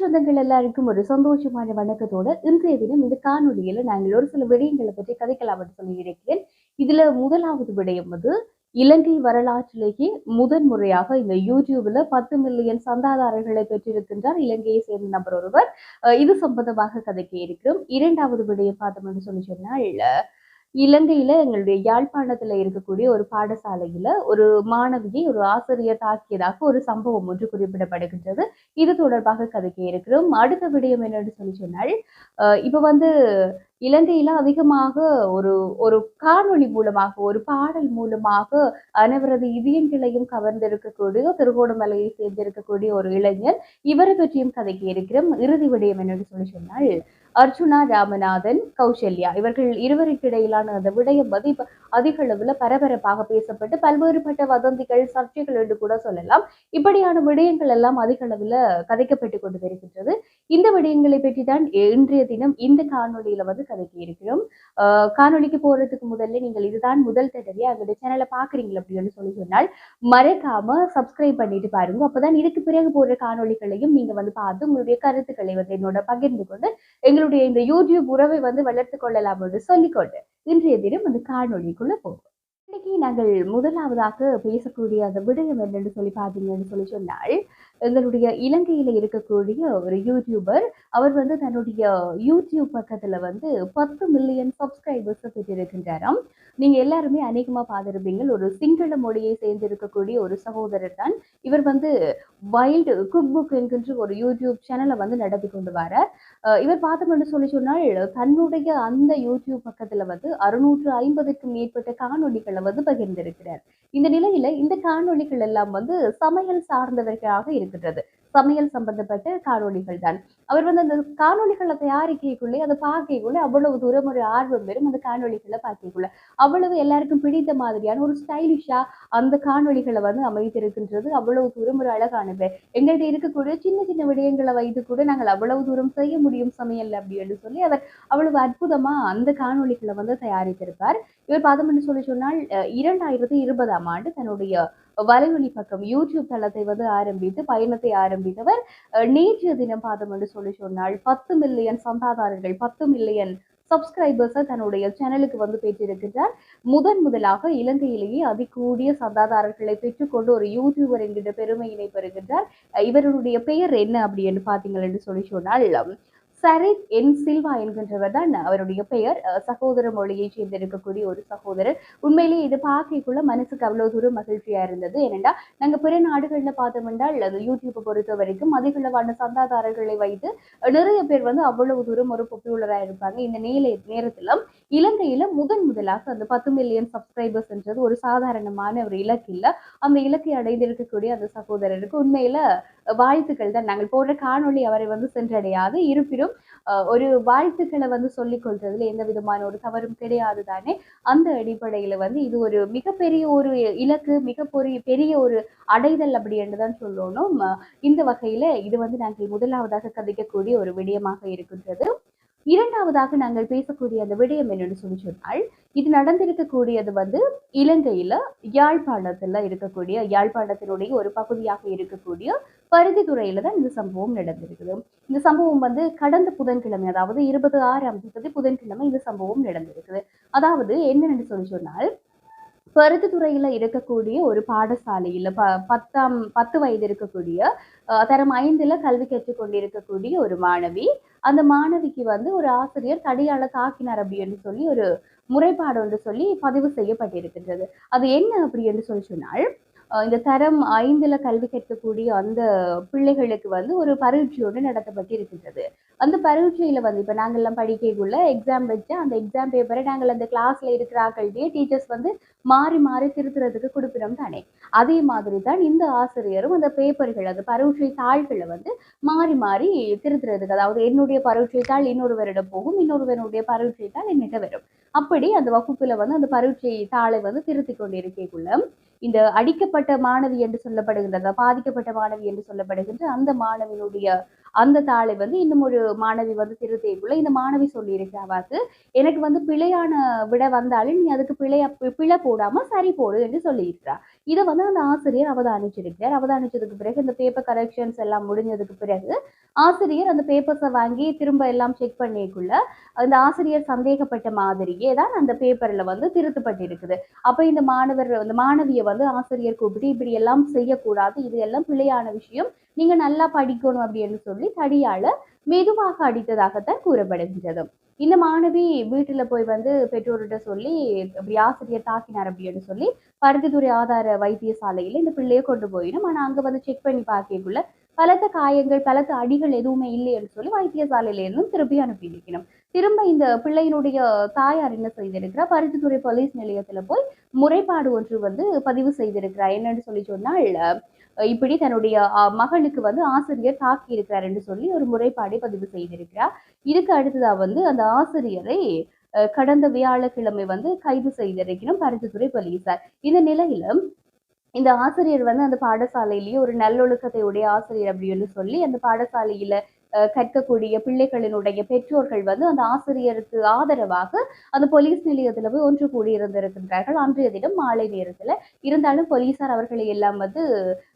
சொந்தங்கள் எல்லாருக்கும் ஒரு சந்தோஷமான வணக்கத்தோட இன்றைய தினம் இந்த காணொலியில நாங்கள் ஒரு சில விடயங்களை பற்றி கதைக்கலாம் என்று சொல்லியிருக்கிறேன் இதுல முதலாவது விடயம் வந்து இலங்கை வரலாற்றிலேயே முதன் முறையாக இந்த யூடியூப்ல பத்து மில்லியன் சந்தாதாரர்களை பெற்றிருக்கின்றார் இலங்கையை சேர்ந்த நபர் ஒருவர். அஹ் இது சம்பந்தமாக கதைக்க இருக்கிறோம். இரண்டாவது விடயம் பார்த்தோம் என்று சொல்லி சொன்னால் இலங்கையில எங்களுடைய யாழ்ப்பாணத்துல இருக்கக்கூடிய ஒரு பாடசாலையில ஒரு மாணவியை ஒரு ஆசிரியர் தாக்கியதாக ஒரு சம்பவம் ஒன்று குறிப்பிடப்படுகின்றது. இது தொடர்பாக கதைக்க இருக்கிறோம். அடுத்த விடயம் என்னன்னு சொல்லி சொன்னால் இப்ப வந்து இலங்கையில அதிகமாக ஒரு ஒரு காணொளி மூலமாக ஒரு பாடல் மூலமாக அனைவரது இதயங்களையும் கவர்ந்திருக்கக்கூடிய திருகோணமலையை சேர்ந்திருக்கக்கூடிய ஒரு இளைஞர் இவரை பற்றியும் கதைக்க இருக்கிறோம். இறுதி விடயம் என்னன்னு சொல்லி சொன்னால் அர்ஜுனா ராமநாதன் கௌசல்யா. இவர்கள் இருவருக்கு இடையிலான அந்த விடயம் வந்து இப்ப அதிக அளவுல பரபரப்பாக பேசப்பட்டு பல்வேறுபட்ட வதந்திகள் சர்ச்சைகள் என்று கூட சொல்லலாம். இப்படியான விடயங்கள் எல்லாம் அதிக அளவுல கதைக்கப்பட்டு கொண்டு வருகின்றது. இந்த விடயங்களை பற்றி தான் இன்றைய தினம் இந்த காணொலியில வந்து கதைக்கு இருக்கிறோம். காணொலிக்கு போறதுக்கு முதல்ல நீங்கள் இதுதான் முதல் தடவையா எங்களுடைய சேனலை பாக்குறீங்க அப்படின்னு சொல்லி சொன்னால் மறக்காம சப்ஸ்கிரைப் பண்ணிட்டு பாருங்க. அப்பதான் இதுக்கு பிறகு போற காணொளிகளையும் நீங்க வந்து பார்த்து உங்களுடைய கருத்துக்களை வந்து என்னோட பகிர்ந்து கொண்டு எங்களுடைய இந்த யூடியூப் உறவை வந்து வளர்த்து கொள்ளலாம் என்று சொல்லிக்கொண்டு இன்றைய தினம் அந்த காணொலிக்குள்ள போகும் இன்னைக்கு நாங்கள் முதலாவதாக பேசக்கூடிய அந்த விடயம் என்னன்னு சொல்லி பார்த்தீங்கன்னு சொல்லி சொன்னால் எங்களுடைய இலங்கையில் இருக்கக்கூடிய ஒரு யூடியூபர் அவர் வந்து தன்னுடைய யூடியூப் பக்கத்தில் வந்து பத்து மில்லியன் சப்ஸ்கிரைபர்ஸை பெற்றிருக்கின்றாராம். நீங்க எல்லாருமே அநேகமா பார்த்துருப்பீங்க ஒரு சிங்கள மொழியை சேர்ந்து இருக்கக்கூடிய ஒரு சகோதரர் தான். இவர் வந்து வைல்டு குக் புக் என்கின்ற ஒரு யூடியூப் சேனலை வந்து நடத்தி கொண்டு வரார். இவர் பார்த்தோம்னு சொல்லி சொன்னால் தன்னுடைய அந்த யூடியூப் பக்கத்துல வந்து அறுநூற்று ஐம்பதுக்கும் மேற்பட்ட காணொலிகளை வந்து பகிர்ந்திருக்கிறார். இந்த நிலையில இந்த காணொளிகள் எல்லாம் வந்து சமையல் சார்ந்தவர்களாக இருக்கின்றது. சமையல் சம்பந்தப்பட்ட காணொலிகள் தான் அவர் வந்து அந்த காணொளிகளை தயாரிக்கக்குள்ளே அதை பார்க்கக்குள்ளே அவ்வளவு தூரம் ஒரு ஆர்வம் வரும் அந்த காணொளிகளை பார்க்கக்குள்ள. அவ்வளவு எல்லாருக்கும் பிடித்த மாதிரியான ஒரு ஸ்டைலிஷா அந்த காணொளிகளை வந்து அமைத்திருக்கின்றது. அவ்வளவு தூரம் ஒரு அழகானது எங்கள்கிட்ட இருக்கக்கூடிய சின்ன சின்ன விடயங்களை வைத்து கூட நாங்கள் அவ்வளவு தூரம் செய்ய முடியும் சமையல் அப்படின்னு சொல்லி அவர் அவ்வளவு அற்புதமா அந்த காணொளிகளை வந்து தயாரித்திருப்பார். இவர் பார்த்தோம்னு சொல்லி சொன்னால் இரண்டாயிரத்தி இருபதாம் ஆண்டு தன்னுடைய வலைவழி பக்கம் யூடியூப் தளத்தை வந்து ஆரம்பித்து பயணத்தை ஆரம்பித்தவர் நேற்று நேற்றைய தினம் பாதம் என்று சொல்லி சொன்னால் பத்து மில்லியன் சந்தாதாரர்கள் பத்து மில்லியன் சப்ஸ்கிரைபர்ஸை தன்னுடைய சேனலுக்கு வந்து பெற்றிருக்கின்றார். முதன் முதலாக இலங்கையிலேயே அதிகூடிய சந்தாதாரர்களை பெற்றுக்கொண்டு ஒரு யூடியூபர் என்கின்ற பெருமையினை பெறுகின்றார். இவருடைய பெயர் என்ன அப்படின்னு பார்த்தீங்கள் என்று சொல்லி சொன்னால் சரித் என் சில்வா என்கின்றவர் தான் அவருடைய பெயர். சகோதர மொழியை சேர்ந்திருக்கக்கூடிய ஒரு சகோதரர். உண்மையிலேயே இது பார்க்கக்குள்ள மனசுக்கு அவ்வளவு தூரம் மகிழ்ச்சியா இருந்தது. ஏனென்றா நாங்க பிற நாடுகள்ல பார்த்தோம் என்றால் அது யூடியூப்பை பொறுத்த வரைக்கும் அதிகளவான சந்தாதாரர்களை வைத்து நிறைய பேர் வந்து அவ்வளவு தூரம் ஒரு பாப்புலரா இருப்பாங்க. இந்த நேர நேரத்தில் இலங்கையில முதன் முதலாக அந்த பத்து மில்லியன் சப்ஸ்கிரைபர்ஸ்ன்றது ஒரு சாதாரணமான ஒரு இலக்கு இல்ல. அந்த இலக்கை அடைந்திருக்கக்கூடிய அந்த சகோதரருக்கு உண்மையில வாழ்த்துக்கள் தான். நாங்கள் போடுற காணொளி அவரை வந்து சென்றடையாது. இருப்பினும் ஒரு வாழ்த்துக்களை வந்து சொல்லிக் கொள்றதுல எந்த விதமான ஒரு தவறும் கிடையாது தானே. அந்த அடிப்படையில வந்து இது ஒரு மிகப்பெரிய ஒரு இலக்கு மிக பெரிய ஒரு அடைதல் அப்படி என்றுதான் சொல்லணும். இந்த வகையில இது வந்து நாங்கள் முதலாவதாக கதைக்கக்கூடிய ஒரு விடயமாக இருக்கின்றது. இரண்டாவதாக நாங்கள் பேசக்கூடிய அந்த விடயம் என்னன்னு சொல்லி சொன்னால் இது நடந்திருக்கக்கூடியது வந்து இலங்கையில யாழ்ப்பாணத்துல இருக்கக்கூடிய யாழ்ப்பாணத்தினுடைய ஒரு பகுதியாக இருக்கக்கூடிய பருத்தித்துறையில தான் இந்த சம்பவம் நடந்திருக்குது. இந்த சம்பவம் வந்து கடந்த புதன்கிழமை அதாவது இருபது ஆறாம் தேதி புதன்கிழமை இந்த சம்பவம் நடந்திருக்குது. அதாவது என்னன்னு சொல்லி சொன்னால் பருத்தித்துறையில இருக்கக்கூடிய ஒரு பாடசாலையில் ப பத்தாம் பத்து வயது இருக்கக்கூடிய தரம் ஐந்தில் கல்வி கற்றுக்கொண்டிருக்கக்கூடிய ஒரு மாணவி. அந்த மாணவிக்கு வந்து ஒரு ஆசிரியர் தடியால தாக்கினார் அப்படின்னு சொல்லி ஒரு முறைப்பாடு வந்து சொல்லி பதிவு செய்யப்பட்டிருக்கின்றது. அது என்ன அப்படி என்று சொல்லி சொன்னால் இந்த தரம் ஐந்துல கல்வி கற்கக்கூடிய அந்த பிள்ளைகளுக்கு வந்து ஒரு பரீட்சை ஒன்று நடத்தப்பட்டு இருக்கின்றது அந்த பரீட்சையில வந்து இப்போ நாங்கள்லாம் படிக்கக்குள்ள எக்ஸாம் வச்சு அந்த எக்ஸாம் பேப்பரை நாங்கள் அந்த கிளாஸ்ல இருக்கிறார்கள்டே டீச்சர்ஸ் வந்து மாறி மாறி திருத்துறதுக்கு கொடுக்குறோம் தானே. அதே மாதிரி தான் இந்த ஆசிரியரும் அந்த பேப்பர்கள் அந்த பரீட்சை தாள்களை வந்து மாறி மாறி திருத்துறதுக்கு அதாவது என்னுடைய பரீட்சை தாள் இன்னொருவரிடம் போகும் இன்னொருவருடைய பரீட்சை தாள் என்னிட்ட வரும். அப்படி அந்த வகுப்புல வந்து அந்த பரீட்சை தாளை வந்து திருத்தி கொண்டிருக்கக்குள்ள இந்த அடிக்கப்பட்ட மாணவி என்று சொல்லப்படுகின்ற பாதிக்கப்பட்ட மாணவி என்று சொல்லப்படுகின்ற அந்த மாணவியினுடைய அந்த தாளை வந்து இன்னும் ஒரு மாணவி வந்து திருத்தேக்குள்ள இந்த மாணவி சொல்லியிருக்கிறாவாக்கு எனக்கு வந்து பிழையான விட வந்தாலும் நீ அதுக்கு பிழைய பிழை போடாம சரி போடு என்று சொல்லியிருக்கிறா. இதை வந்து அந்த ஆசிரியர் அவதானிச்சிருக்கிறார். அவதானிச்சதுக்கு பிறகு இந்த பேப்பர் கரெக்ஷன்ஸ் எல்லாம் முடிஞ்சதுக்கு பிறகு ஆசிரியர் அந்த பேப்பர்ஸை வாங்கி திரும்ப எல்லாம் செக் பண்ணிக்குள்ள அந்த ஆசிரியர் சந்தேகப்பட்ட மாதிரியே தான் அந்த பேப்பரில் வந்து திருத்தப்பட்டிருக்குது. அப்போ இந்த மாணவர் அந்த மாணவியை வந்து ஆசிரியர் கூப்பிட்டு இப்படி எல்லாம் செய்யக்கூடாது இது எல்லாம் பிழையான விஷயம் நீங்க நல்லா படிக்கணும் அப்படின்னு சொல்லி தடியால மெதுவாக அடித்ததாகத்தான் கூறப்படுகின்றது. இந்த மாணவி வீட்டுல போய் வந்து பெற்றோர்கிட்ட சொல்லி இப்படி ஆசிரியர் தாக்கினார் அப்படின்னு சொல்லி பருத்தித்துறை ஆதார வைத்தியசாலையில இந்த பிள்ளையை கொண்டு போயிடும். ஆனா அங்க வந்து செக் பண்ணி பார்க்கக்குள்ள பலத்த காயங்கள் பலத்த அடிகள் எதுவுமே இல்லைன்னு சொல்லி வைத்தியசாலையில இருந்தும் திருப்பி அனுப்பியிருக்கணும் திரும்ப இந்த பிள்ளையினுடைய தாயார் என்ன செய்திருக்கிறார் பருத்தித்துறை போலீஸ் நிலையத்துல போய் முறைப்பாடு ஒன்று வந்து பதிவு செய்திருக்கிறார் என்னன்னு சொல்லி சொன்னால் இப்படி தன்னுடைய அஹ், மகளுக்கு வந்து ஆசிரியர் தாக்கி இருக்கிறார் என்று சொல்லி ஒரு முறைப்பாடை பதிவு செய்திருக்கிறார். இதுக்கு அடுத்ததா வந்து அந்த ஆசிரியரை அஹ், கடந்த வியாழக்கிழமை வந்து கைது செய்திருக்கணும் பருத்தித்துறை போலீசார். இந்த நிலையில இந்த ஆசிரியர் வந்து அந்த பாடசாலையிலேயே ஒரு நல்லொழுக்கத்தை உடைய ஆசிரியர் அப்படின்னு சொல்லி அந்த பாடசாலையில கற்கக்கூடிய பிள்ளைகளினுடைய பெற்றோர்கள் வந்து அந்த ஆசிரியருக்கு ஆதரவாக அந்த போலீஸ் நிலையத்தில் போய் ஒன்று கூடி இருந்திருக்கின்றார்கள். அன்றைய தினம் மாலை நேரத்தில் இருந்தாலும் போலீசார் அவர்களை எல்லாம் வந்து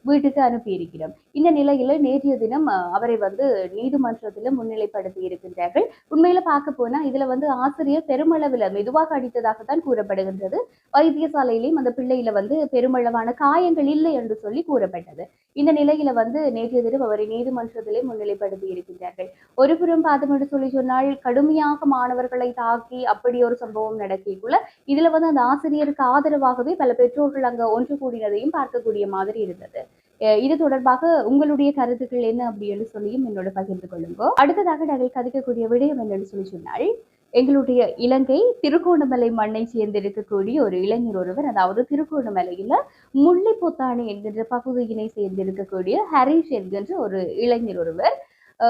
வீட்டுக்கு அனுப்பியிருக்கிறோம் இந்த நிலையில நேற்றைய தினம் அவரை வந்து நீதிமன்றத்தில் முன்னிலைப்படுத்தி இருக்கின்றார்கள். உண்மையில பார்க்க போனா இதுல வந்து ஆசிரியர் பெருமளவில் மெதுவாக அடித்ததாகத்தான் கூறப்படுகின்றது. வைத்தியசாலையிலையும் அந்த பிள்ளையில வந்து பெருமளவான காயங்கள் இல்லை என்று சொல்லி கூறப்பட்டது. இந்த நிலையில வந்து நேற்றைய தினம் அவரை நீதிமன்றத்திலே முன்னிலைப்படுத்தி இருக்கின்றார்கள். ஒருபுறம் பார்த்தோம் என்று சொல்லி சொன்னால் கடுமையாக மாணவர்களை தாக்கி அப்படி ஒரு சம்பவம் நடக்கிக்குள்ள இதுல வந்து அந்த ஆசிரியருக்கு ஆதரவாகவே பல பெற்றோர்கள் அங்க ஒன்று கூடினதையும் பார்க்கக்கூடிய மாதிரி இருந்தது. அஹ் இது தொடர்பாக உங்களுடைய கருத்துக்கள் என்ன அப்படின்னு சொல்லியும் என்னோட பகிர்ந்து கொள்ளுங்க. அடுத்ததாக நாங்கள் கதைக்கக்கூடிய விடயம் என்னன்னு சொல்லி சொன்னால் எங்களுடைய இலங்கை திருகோணமலை மண்ணை சேர்ந்திருக்கக்கூடிய ஒரு இளைஞர் ஒருவர் அதாவது திருகோணமலையில முல்லைப்பொத்தானி என்கின்ற பகுதியினை சேர்ந்திருக்கக்கூடிய ஹரிஷ் என்கின்ற ஒரு இளைஞர் ஒருவர்.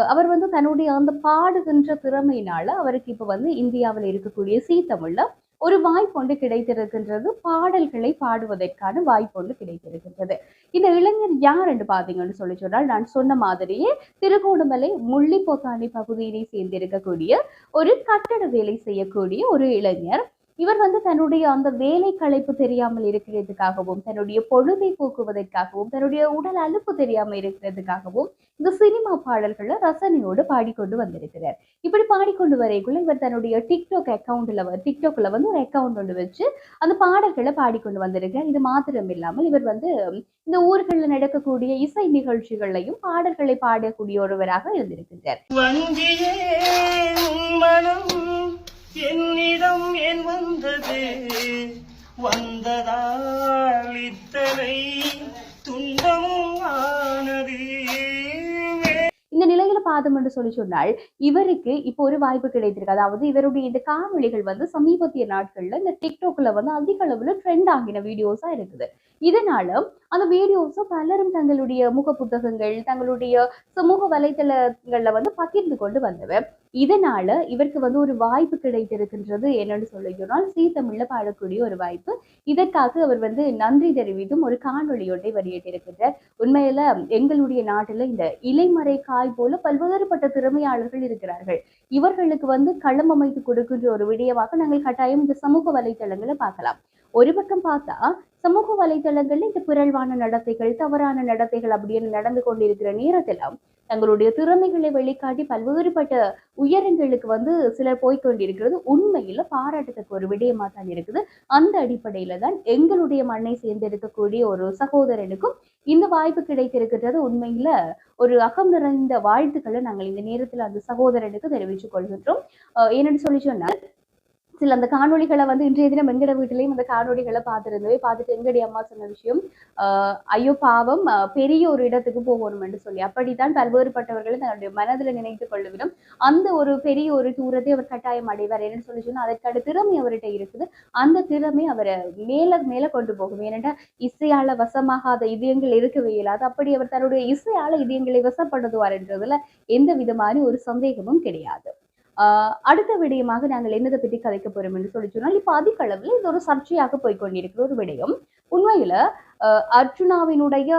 அவர் வந்து தன்னுடைய அந்த பாடுகின்ற திறமையினால அவருக்கு இப்ப வந்து இந்தியாவில் இருக்கக்கூடிய சீ தமிழ்ல ஒரு வாய்ப்பு ஒன்று கிடைத்திருக்கின்றது. பாடல்களை பாடுவதற்கான வாய்ப்பு ஒன்று கிடைத்திருக்கின்றது. இந்த இளைஞர் யார் என்று பாத்தீங்கன்னு சொல்லி சொன்னால் நான் சொன்ன மாதிரியே திருகோணமலை முள்ளிப்பொத்தானி பகுதியினை சேர்ந்திருக்கக்கூடிய ஒரு கட்டட வேலை செய்யக்கூடிய ஒரு இளைஞர் இவர் வந்து தன்னுடைய அந்த வேலை களைப்பு தெரியாமல் இருக்கிறதுக்காகவும் தன்னுடைய பொழுதை போக்குவதற்காகவும் தன்னுடைய உடல் அலுப்பு தெரியாமல் இருக்கிறதுக்காகவும் இந்த சினிமா பாடல்களை ரசனையோடு பாடிக்கொண்டு வந்திருக்கிறார். இப்படி பாடிக்கொண்டு வரைக்குள்ள இவர் தன்னுடைய டிக்டாக் அக்கௌண்ட்ல டிக்டாக்ல வந்து ஒரு அக்கௌண்ட் ஒன்று வச்சு அந்த பாடல்களை பாடிக்கொண்டு வந்திருக்கிறார். இது மாத்திரம் இல்லாமல் இவர் வந்து இந்த ஊர்களில் நடக்கக்கூடிய இசை நிகழ்ச்சிகளையும் பாடல்களை பாடக்கூடிய ஒருவராக இருந்திருக்கிறார். என்னிடம் ஏன் வந்தது? வந்ததால் இத்தனை துன்பமும் ஆனது. இந்த நிலையில பார்த்தோம் என்று சொல்லி சொன்னால் இவருக்கு இப்போ ஒரு வாய்ப்பு கிடைத்திருக்கு. அதாவது இவருடைய இந்த காணொளிகள் வந்து சமீபத்திய நாட்கள்ல இந்த டிக்டாக்ல வந்து அதிக அளவுல ட்ரெண்ட் ஆகின வீடியோஸா இருக்குது. இதனால அந்த வீடியோஸை பலரும் தங்களுடைய முக புத்தகங்கள் தங்களுடைய சமூக வலைதளங்கள்ல வந்து பகிர்ந்து கொண்டு வந்தவர். இதனால இவருக்கு வந்து ஒரு வாய்ப்பு கிடைத்திருக்கின்றது என்னன்னு சொல்லி சீ தமிழ்ல பாடக்கூடிய ஒரு வாய்ப்பு. இதற்காக அவர் வந்து நன்றி தெரிவித்தும் ஒரு காணொளியொன்றை வெளியிட்டிருக்கின்றார். உண்மையில எங்களுடைய நாட்டுல இந்த இலைமறை காய் போல பல்வேறுபட்ட திறமையாளர்கள் இருக்கிறார்கள். இவர்களுக்கு வந்து களம் அமைத்து கொடுக்கின்ற ஒரு விடயமாக நாங்கள் கட்டாயம் இந்த சமூக வலைத்தளங்களை பார்க்கலாம். ஒரு பக்கம் பார்த்தா சமூக வலைதளங்கள்ல இந்த பிறழ்வான நடத்தைகள் தவறான நடத்தைகள் அப்படின்னு நடந்து கொண்டிருக்கிற நேரத்துல தங்களுடைய திறமைகளை வெளிக்காட்டி பல்வேறுபட்ட உயரங்களுக்கு வந்து சிலர் போய்க்கொண்டிருக்கிறது உண்மையில பாராட்டத்துக்கு ஒரு விடயமா தான் இருக்குது. அந்த அடிப்படையில தான் எங்களுடைய மண்ணை சேர்ந்திருக்கக்கூடிய ஒரு சகோதரனுக்கும் இந்த வாய்ப்பு கிடைத்திருக்கிறது உண்மையில ஒரு அகம் நிறைந்த வாழ்த்துக்களை நாங்கள் இந்த நேரத்துல அந்த சகோதரனுக்கு தெரிவித்துக் கொள்கின்றோம். என்னன்னு சொல்லி சொன்னால் சில அந்த காணொளிகளை வந்து இன்றைய தினம் எங்கட வீட்டிலையும் அந்த காணொளிகளை பார்த்துருந்தவே பார்த்துட்டு எங்கடி அம்மா சொன்ன விஷயம் ஐயோ பாவம் பெரிய ஒரு இடத்துக்கு போகணும் என்று சொல்லி. அப்படித்தான் பல்வேறுபட்டவர்களை தன்னுடைய மனதில் நினைத்து கொள்ளுவிடும் அந்த ஒரு பெரிய ஒரு தூரத்தை அவர் கட்டாயம் அடைவார் என்னன்னு சொல்லி சொன்னால் அதற்கான திறமை அவர்கிட்ட இருக்குது. அந்த திறமை அவரை மேல மேல கொண்டு போகும். ஏனென்றால் இசையால வசமாகாத இதயங்கள் இருக்கவே இயலாது. அப்படி அவர் தன்னுடைய இசையால இதயங்களை வசப்படுத்துவார் என்றதுல எந்த விதமான ஒரு சந்தேகமும் கிடையாது. அடுத்த விடயமாக நாங்கள் என்னதை பற்றி கதைக்க போறோம் என்று சொல்லி சொன்னால் இப்போ அதிக அளவில் இது ஒரு சர்ச்சையாக போய்கொண்டிருக்கிற ஒரு விடயம். உண்மையில அஹ், அர்ஜுனாவினுடைய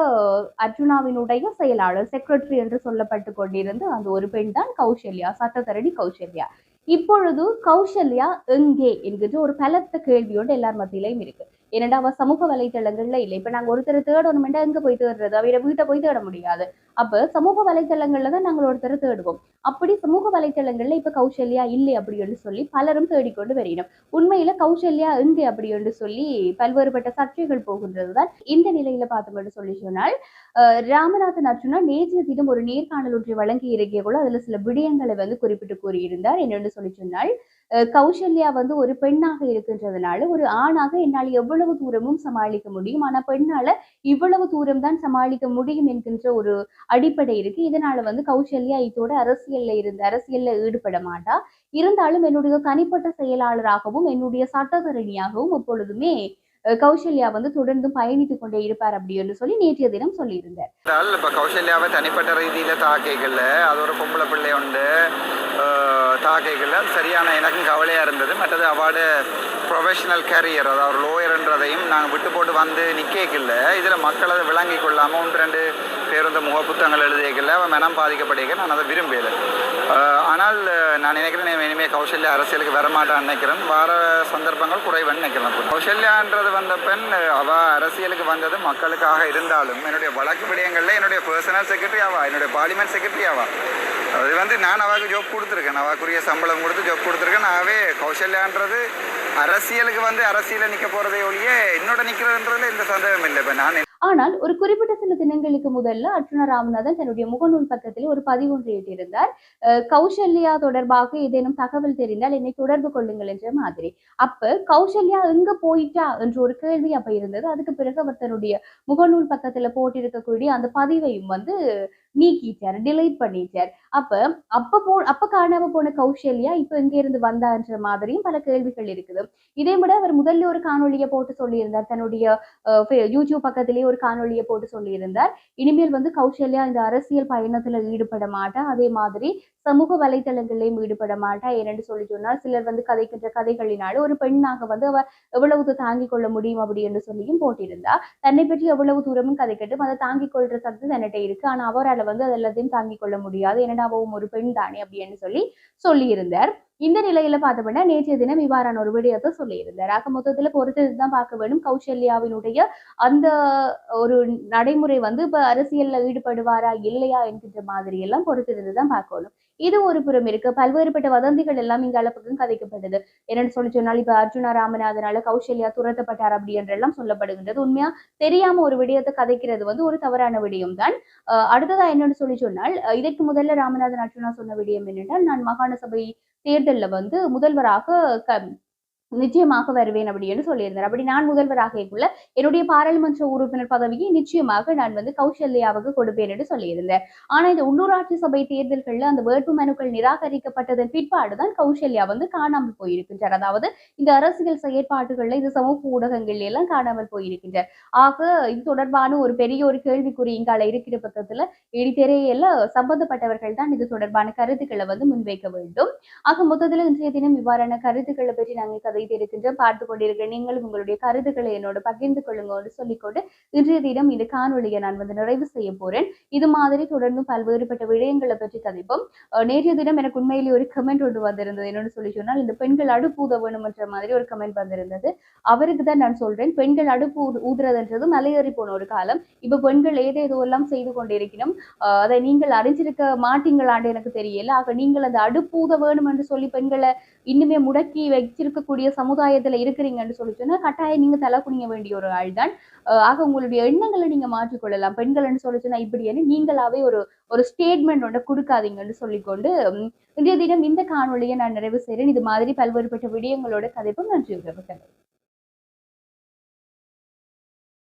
அர்ஜுனாவினுடைய செயலாளர் செக்ரட்டரி என்று சொல்லப்பட்டு கொண்டிருந்த அந்த ஒரு பெண் தான் கௌசல்யா சட்டத்தரணி கௌசல்யா. இப்பொழுது கௌசல்யா எங்கே என்கின்ற ஒரு பலத்த கேள்வியோடு எல்லார் மத்தியிலையும் இருக்கு. ஏன்னா அவ சமூக வலைத்தளங்கள்ல இல்லை. இப்ப நாங்க ஒருத்தர் தேடணுமெண்டா எங்க போய் தேடுறது? அவர வீட்டை போய் தேட முடியாது. அப்ப சமூக வலைத்தளங்கள்ல தான் நாங்கள் ஒருத்தரை தேடுவோம். அப்படி சமூக வலைத்தளங்கள்ல இப்ப கௌசல்யா இல்லை அப்படின்னு சொல்லி பலரும் தேடிக்கொண்டு வரினோம் உண்மையில கௌசல்யா எங்கே அப்படி என்று சொல்லி பல்வேறுபட்ட சர்ச்சைகள் போகின்றதுதான் இந்த நிலையில பார்த்தோம்னு சொல்லி சொன்னால் ராமநாதன் அர்ஜுனா நேற்றைய தினம் ஒரு நேர்காணல் ஒன்றை வழங்கி இருக்கிய கூட அதுல சில விடயங்களை வந்து குறிப்பிட்டு கூறியிருந்தார் என்னென்னு சொல்லி சொன்னால் கௌசல்யா வந்து ஒரு பெண்ணாக இருக்கின்றதுனால ஒரு ஆணாக என்னால் எவ்வளவு தூரமும் சமாளிக்க முடியும். ஆனா பெண்ணால இவ்வளவு தூரம் தான் சமாளிக்க முடியும் என்கின்ற ஒரு அடிப்படை இருக்கு. இதனால வந்து கௌசல்யா இதோட அரசியல்ல இருந்து அரசியல்ல ஈடுபட மாட்டா. இருந்தாலும் என்னுடைய தனிப்பட்ட செயலாளராகவும் என்னுடைய சட்டத்தரணியாகவும் எப்பொழுதுமே கௌசல்யா வந்து தொடர்ந்து பயணித்துக் கொண்டே இருப்பார் அப்படின்னு சொல்லி நேற்றைய தினம் சொல்லியிருந்தார். கௌசல்யாவை தனிப்பட்ட ரீதியில தாக்கைகள்ல அது ஒரு பொம்பளை பிள்ளை உண்டு ஆஹ், சரியான எனக்கும் கவலையாக இருந்தது. மற்றது அவார்டு ப்ரொஃபஷனல் கேரியர் அதாவது லோயர்ன்றதையும் நாங்கள் விட்டு போட்டு வந்து நிற்கல இதில் மக்கள் அதை விளங்கி கொள்ளாமல் ஒன்று ரெண்டு பேருந்து இந்த முகப்புத்தகங்கள் எழுதியக்கல. அவன் மனம் பாதிக்கப்படிக்க நான் அதை விரும்பல. ஆனால் நான் நினைக்கிறேன் இனிமேல் கௌசல்யா அரசியலுக்கு வரமாட்டான்னு நினைக்கிறேன். வர சந்தர்ப்பங்கள் குறைவன்னு நினைக்கிறேன் கௌசல்யான்றது வந்த பெண் அவ அரசியலுக்கு வந்தது மக்களுக்காக இருந்தாலும் என்னுடைய வழக்கு விடயங்களில் என்னுடைய பர்சனல் செக்ரட்டரி ஆவா? என்னுடைய பார்லிமெண்ட் செக்ரட்டரி ஆவா? அது வந்து நான் அவாக்கு ஜாப் கொடுத்துருக்கேன். அவாக்குரிய சம்பளம் கொடுத்து ஜாப் கொடுத்துருக்கேன். நாவே கௌசல்யான்றது அரசியலுக்கு வந்து அரசியல நிக்க போறதே ஒழிய என்னோட நிக்கிறதுன்றதுல எந்த சந்தேகம் இல்லை. இப்ப நான் ஆனால் ஒரு குறிப்பிட்ட சில தினங்களுக்கு முதல்ல அர்ச்சுனா ராமநாதன் தன்னுடைய முகநூல் பக்கத்தில் ஒரு பதிவு ஒன்று இட்டிருந்தார். அஹ் கௌசல்யா தொடர்பாக ஏதேனும் தகவல் தெரிந்தால் என்னை தொடர்பு கொள்ளுங்கள் என்ற மாதிரி. அப்ப கௌசல்யா எங்க போயிட்டா என்ற ஒரு கேள்வி அப்ப இருந்தது. அதுக்கு பிறகு அவர் தன்னுடைய முகநூல் பக்கத்துல போட்டிருக்கக்கூடிய அந்த பதிவையும் வந்து நீக்கிட்டார் டிலைட் பண்ணிட்டார். அப்ப அப்ப போ அப்ப காணாம போன கௌசல்யா இப்ப எங்க இருந்து வந்தான்ற மாதிரியும் பல கேள்விகள் இருக்குது. இதே விட அவர் முதல்ல ஒரு காணொலியை போட்டு சொல்லியிருந்தார். தன்னுடைய யூடியூப் பக்கத்திலேயே ஒரு காணொலியை போட்டு சொல்லியிருந்தார். இனிமேல் வந்து கௌசல்யா இந்த அரசியல் பயணத்துல ஈடுபட மாட்டா அதே மாதிரி சமூக வலைத்தளங்களிலும் ஈடுபட மாட்டா ஏனென்று சொல்லி சொன்னால் சிலர் வந்து கதைக்கின்ற கதைகளினால ஒரு பெண்ணாக வந்து அவர் எவ்வளவு தாங்கிக் கொள்ள முடியும் அப்படி என்று சொல்லியும் போட்டிருந்தா தன்னை பற்றி எவ்வளவு தூரமும் கதைக்கட்டும் அதை தாங்கிக் கொள்ற சக்தி தன்னிட்ட இருக்கு. ஆனா அவரால் வந்து அது எல்லாத்தையும் தாங்கிக் கொள்ள முடியாது. ஏன்னா அவவும் ஒரு பெண் தானே அப்படின்னு சொல்லி சொல்லியிருந்தார். இந்த நிலையில பார்த்தோம்னா நேற்றைய தினம் இவ்வாறான ஒரு விடயத்தை சொல்லியிருந்தார். ஆக மொத்தத்துல பொறுத்தது பார்க்க வேண்டும். கௌசல்யாவினுடைய அந்த ஒரு நடைமுறை வந்து இப்ப அரசியல்ல ஈடுபடுவாரா இல்லையா என்கின்ற மாதிரி எல்லாம் பொறுத்திருந்து தான் பார்க்கணும் இது ஒரு புறம் இருக்கு. பல்வேறுபட்ட வதந்திகள் எல்லாம் இங்க அளப்புக்கும் கதைக்கப்பட்டது. என்னன்னு சொல்லி சொன்னால் இப்ப அர்ஜுனா ராமநாதனால கௌசல்யா துரத்தப்பட்டார் அப்படி என்றெல்லாம் சொல்லப்படுகின்றது. உண்மையா தெரியாம ஒரு விடயத்தை கதைக்கிறது வந்து ஒரு தவறான விடயம் தான். அடுத்ததா என்னன்னு சொல்லி சொன்னால் இதற்கு முதல்ல ராமநாதன் அர்ஜுனா சொன்ன விடயம் என்னென்றால் நான் மாகாண சபை தேர்தலில் வந்து முதல்வராக க நிச்சயமாக வருவேன் அப்படின்னு சொல்லியிருந்தார். அப்படி நான் முதல்வராக உள்ள என்னுடைய பாராளுமன்ற உறுப்பினர் பதவியை நிச்சயமாக நான் வந்து கௌசல்யாவுக்கு கொடுப்பேன் என்று சொல்லியிருந்தேன் ஆனா இந்த உள்ளூராட்சி சபை தேர்தல்கள்ல அந்த வேட்பு மனுக்கள் நிராகரிக்கப்பட்டதன் பிற்பாடுதான் கௌசல்யா வந்து காணாமல் போயிருக்கின்றார். அதாவது இந்த அரசியல் செயற்பாடுகள்ல இந்த சமூக ஊடகங்கள்ல எல்லாம் காணாமல் போயிருக்கின்றார். ஆக இது தொடர்பான ஒரு பெரிய ஒரு கேள்விக்குறி இங்கால இருக்கிற பக்கத்துல இடித்தெரையில சம்பந்தப்பட்டவர்கள் தான் இது தொடர்பான கருத்துக்களை வந்து முன்வைக்க வேண்டும். ஆக மொத்தத்துல இன்றைய தினம் இவ்வாறான கருத்துக்களை பற்றி நாங்கள் கதை வைத்திருக்கின்றோம் பார்த்து கொண்டிருக்கிற நீங்களும் உங்களுடைய கருத்துக்களை என்னோட பகிர்ந்து கொள்ளுங்கன்னு சொல்லிக்கொண்டு இன்றைய தினம் இந்த காணொலியை நான் வந்து நிறைவு செய்ய போறேன். இது மாதிரி தொடர்ந்து பல்வேறுபட்ட விடயங்களை பற்றி கதைப்போம் நேற்றைய தினம் எனக்கு உண்மையிலேயே ஒரு கமெண்ட் ஒன்று வந்திருந்தது. என்னன்னு சொல்லி சொன்னால் இந்த பெண்கள் அடுப்பு ஊத வேணும்ன்ற மாதிரி ஒரு கமெண்ட் வந்திருந்தது. அவருக்கு தான் நான் சொல்றேன் பெண்கள் அடுப்பு ஊதுறதுன்றது மலையேறி போன ஒரு காலம். இப்ப பெண்கள் ஏதேதோ எல்லாம் செய்து கொண்டிருக்கணும். அதை நீங்கள் அறிஞ்சிருக்க மாட்டீங்களான்னு எனக்கு தெரியல. ஆக நீங்கள் அந்த அடுப்பு ஊத வேணும் என்று சொல்லி பெண்களை இன்னுமே முடக்கி வச்சிருக்கக்கூடிய சமுதாயத்துல இருக்கிறீங்கன்னு சொல்லி சொன்னா கட்டாயம் நீங்க தலை குனிய வேண்டிய ஒரு ஆள் தான் ஆஹ் ஆக உங்களுடைய எண்ணங்களை நீங்க மாற்றிக்கொள்ளலாம் பெண்கள்னு சொல்லி சொன்னா இப்படின்னு நீங்களாவே ஒரு ஒரு ஸ்டேட்மெண்ட் ஒன்று கொடுக்காதீங்கன்னு சொல்லிக்கொண்டு இன்றைய தினம் இந்த காணொலியை நான் நிறைவு செய்கிறேன் இது மாதிரி பல்வேறுபட்ட விடயங்களோட கதைப்பும் நன்றி உறவுகள்.